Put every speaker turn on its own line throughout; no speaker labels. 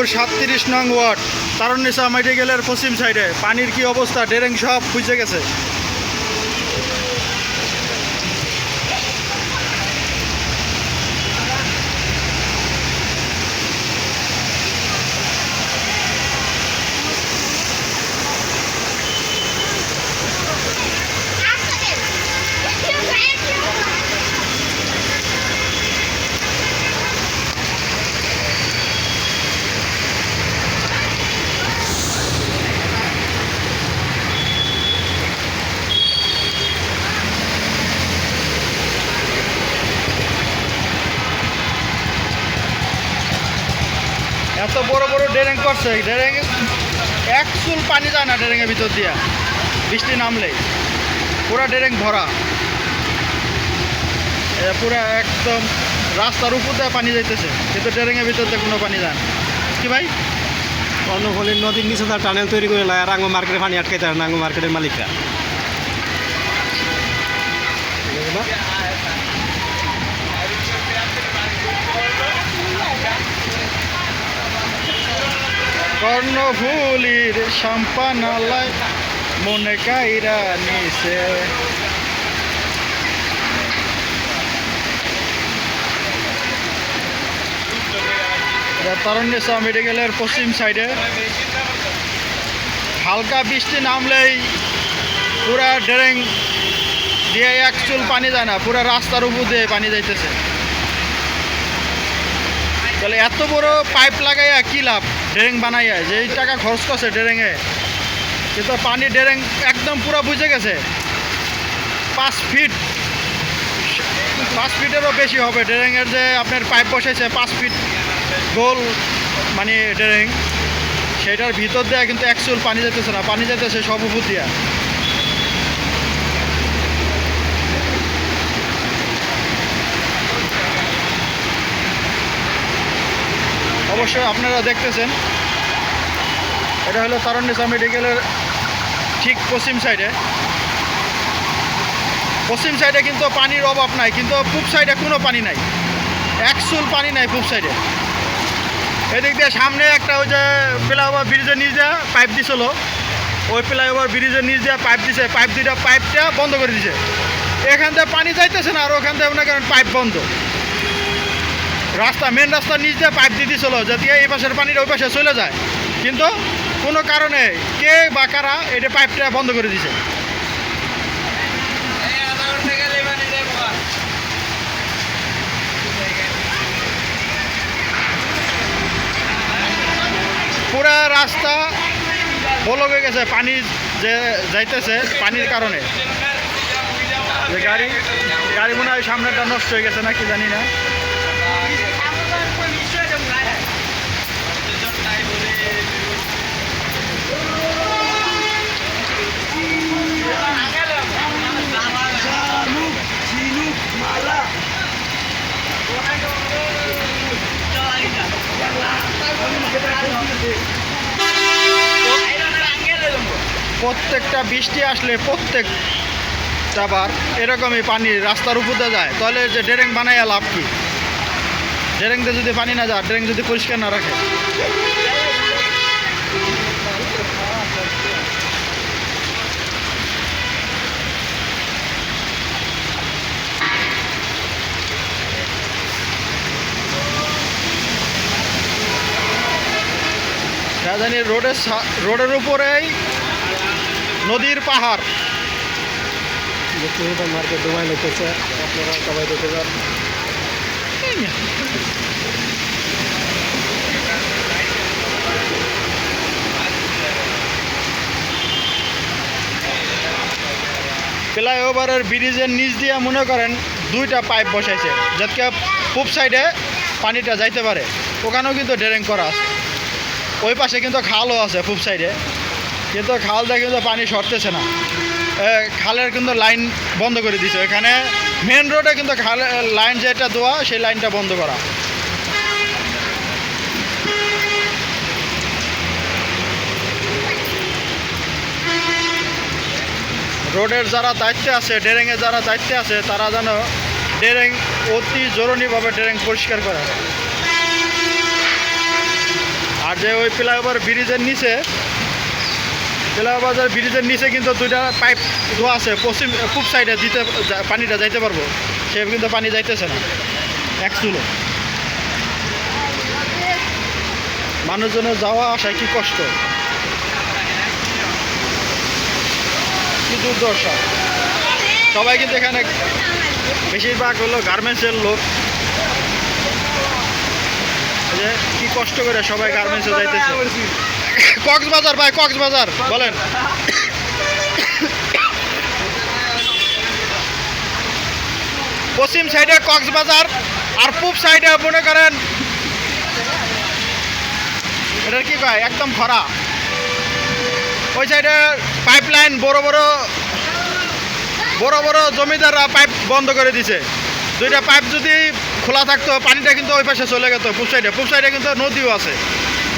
মিরপুর সাতত্রিশ নং ওয়ার্ড। তারুণ্যসা মেডিকেলের পশ্চিম সাইডে। পানির কি অবস্থা? ডেরেং সব খুঁজে গেছে। এত বড় বড় ডেরেং করছে। ডেরেং এক চুল পানি যায় না ডেরেঙের ভিতর দিয়া। বৃষ্টি নামলেই। পুরা ডেরেং ভরা। পুরা একদম রাস্তার উপর দিয়ে পানি যাইতেছে। কিন্তু ডেরেঙের ভিতর দিয়ে কোনো পানি যায় না। কি ভাই?
কর্ণফুলীর নদীর নিচে তার টানেল তৈরি করে লাগে রাঙ্গো মার্কেটে পানি আটকাইতে রাঙ্গো মার্কেটের মালিকরা।
কর্ণফুলির সাম্পানালায় মনে কাইরা নিছে। তারণ্যসা মেডিকেলের পশ্চিম সাইডে। হালকা বৃষ্টি নামলেই পুরা ড্রেং দিয়ে এক চুল পানি যায় না, পুরা রাস্তার উপর দিয়ে পানি যাইতেছে। তাহলে এত বড় পাইপ লাগাইয়া কি লাভ? ড্রেং বানাইয়া যে এই টাকা খরচ করছে ড্রেঙে। কিন্তু পানি ড্রেং একদম পুরো বুঝে গেছে। পাঁচ ফিট। পাঁচ ফিটেরও বেশি হবে। ড্রেঙের যে আপনার পাইপ বসেছে পাঁচ ফিট গোল মানে ড্রেং সেটার ভিতর দেওয়া কিন্তু অ্যাকচুয়াল পানি যেতেছে না। পানি যেতেছে সব দিয়া। অবশ্যই আপনারা দেখতেছেন। এটা হলো তারণ্যসা মেডিকেলের ঠিক পশ্চিম সাইডে পশ্চিম সাইডে কিন্তু পানির অভাব নাই, কিন্তু পূব সাইডে কোনো পানি নাই। এক চুল পানি নাই পূব সাইডে এদিক দিয়ে সামনে একটা ওই যে ফ্লাইওভার ব্রিজের নিচ দিয়ে পাইপ দিছিল। ওই ফ্লাইওভার ব্রিজের নিচ দিয়ে পাইপ দিছে, পাইপ দুইটা, পাইপটা বন্ধ করে দিছে। এখান থেকে পানি যাইতেছে না, আর ওখান থেকে মনে করেন পাইপ বন্ধ। রাস্তা মেন রাস্তার নিচ দিয়ে পাইপ দিয়ে দিছিল, যাতে এই পাশের পানিটা ওই পাশে চলে যায়। কিন্তু কোনো কারণে কে বা কারা এটা পাইপটা বন্ধ করে দিছে? পুরা রাস্তা বলক হয়ে গেছে, পানি যে যাইতেছে পানির কারণে। গাড়ি গাড়ি মনে হয় সামনেটা নষ্ট হয়ে গেছে না কি জানি না। প্রত্যেকটা বৃষ্টি আসলে প্রত্যেকটা বার এরকমই পানি রাস্তার উপর যায়। তাহলে যে ড্রেন বানাইয়া লাভ কি? ড্রেনতে যদি পানি না যায়, ড্রেন যদি পরিষ্কার না রাখে। রাজধানীর রোডের রোডের উপরেই নদীর পাহাড়।
মার্কেট ডুবাই লেগেছে। আপনারা সবাই দেখে যান।
ফ্লাইওভারের ব্রিজের নিচ দিয়ে মনে করেন দুইটা পাইপ বসাইছে, যাতে পূব সাইডে পানিটা যাইতে পারে। ওখানেও কিন্তু ড্রেন করা আছে। ওই পাশে কিন্তু খালও আছে পূব সাইডে। কিন্তু খাল দিয়ে কিন্তু পানি সরতেছে না। খালের কিন্তু লাইন বন্ধ করে দিছে। এখানে মেন রোডে কিন্তু লাইন যেটা দেওয়া সেই লাইনটা বন্ধ করা। রোডের যারা দায়িত্বে আছে ডেরেংয়ে যারা দায়িত্বে আছে, তারা যেন ডেরেং অতি জরুরিভাবে ডেরেং পরিষ্কার করে। আর যে ওই ফ্লাইওভার ব্রিজের নিচে ফ্লাইওভার ব্রিজের নিচে কিন্তু দুইটা পাইপ ধোয়া আছে, পশ্চিম পূব সাইডে দিতে পানিটা যাইতে পারব। সে কিন্তু পানি যাইতেছে না, এক চুলো। মানুষজনের যাওয়া আসায় কি কষ্ট? কি দুর্দশা। সবাই কিন্তু এখানে বেশিরভাগ হলো গার্মেন্টসের লোক। যে কি কষ্ট করে সবাই গার্মেন্টসে যাইতেছে। কক্সবাজার ভাই, কক্সবাজার, বলেন। পশ্চিম সাইডে কক্সবাজার, আর পূব সাইডে মনে করেন এটা কি কয়? একদম খরা ওই সাইডে পাইপ লাইন বড় বড় বড় বড় জমিদাররা পাইপ বন্ধ করে দিছে। দুইটা পাইপ যদি খোলা থাকতো, পানিটা কিন্তু ওই পাশে চলে যেত পূব সাইডে। পূব সাইডে কিন্তু নদীও আছে।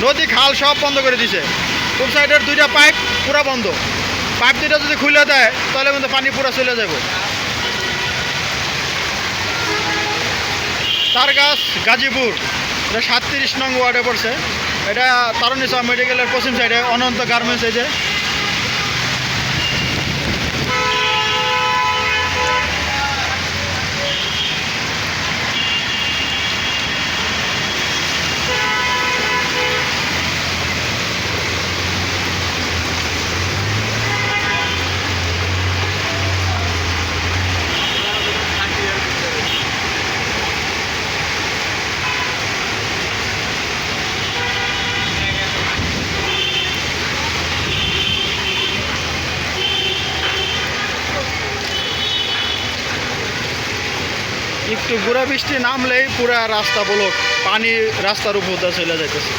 নদী, খাল সব বন্ধ করে দিছে। পূব সাইডের দুইটা পাইপ পুরা বন্ধ। পাইপ দুইটা যদি খুলে দেয়, তাহলে কিন্তু পানি পুরা চলে যাব। তার গাছ গাজীপুর। এটা সাতত্রিশ নং ওয়ার্ডে পড়ছে। এটা তারণিসা মেডিকেলের পশ্চিম সাইডে অনন্ত গার্মেন্টস এই যে। একটু গুড়া বৃষ্টি নামলেই পুরা রাস্তা বলো পানি রাস্তার উপর চলে যাইতেছে।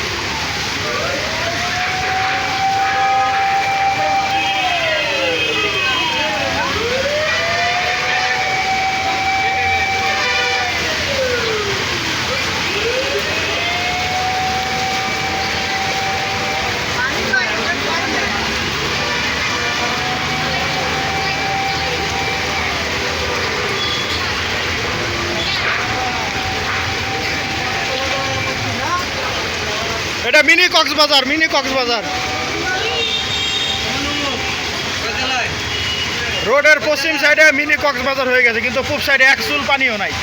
Mini Cox's Bazar mini Cox's Bazar. রোডের পশ্চিম সাইডে মিনি কক্সবাজার হয়ে গেছে, কিন্তু পূব সাইডে এক চুল পানিও নাই।